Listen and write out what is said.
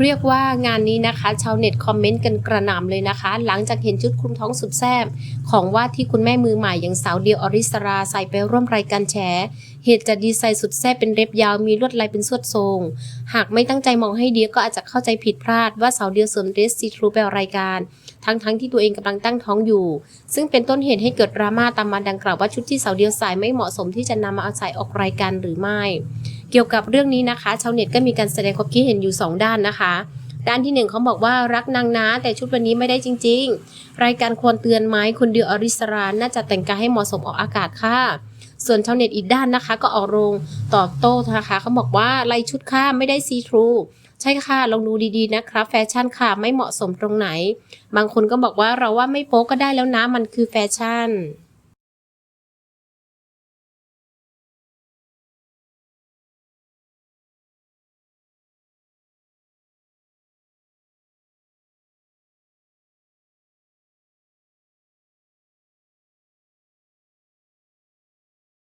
เรียกว่างานนี้นะคะ ชาวเน็ตคอมเมนต์กันกระหน่ำเลยนะคะ หลังจากเห็นชุดคลุมท้องสุดแซ่บของว่าที่คุณแม่มือใหม่อย่างสาวเดียวอริสราใส่ไปร่วมรายการแฉเหตุจะดีไซน์สุดแซ่บเป็นเร็บยาวมีลวดลายเป็นสวดทรง หากไม่ตั้งใจมองให้ดีก็อาจจะเข้าใจผิดพลาดว่าสาวเดียวสวมเดรสซีทรูไปรายการ ทั้งๆที่ตัวเองกำลังตั้งท้องอยู่ ซึ่งเป็นต้นเหตุให้เกิดดราม่าตามมาดังกล่าวว่าชุดที่สาวเดียวใส่ไม่เหมาะสมที่จะนำมาเอาใส่ออกรายการหรือไม่ เกี่ยวกับเรื่องนี้นะคะ ชาวเน็ตก็มีการแสดงความคิดเห็นอยู่ 2 ด้านนะคะ ด้านที่หนึ่งเขาบอกว่ารักนางนะแต่ชุดวันนี้ไม่ได้จริง ๆ รายการควรเตือนไหมคุณเดียวอริสราน่าจะแต่งกายให้เหมาะสมออกอากาศค่ะส่วนชาวเน็ตอีกด้านนะคะ ก็ออกโรงตอบโต้นะคะเขาบอกว่าลายชุดค่ะไม่ได้ซีทรูใช่ค่ะ ลองดูดีๆนะครับ แฟชั่นค่ะไม่เหมาะสมตรงไหน บางคนก็บอกว่าเราว่าไม่โป๊ก็ได้แล้วนะมันคือแฟชั่น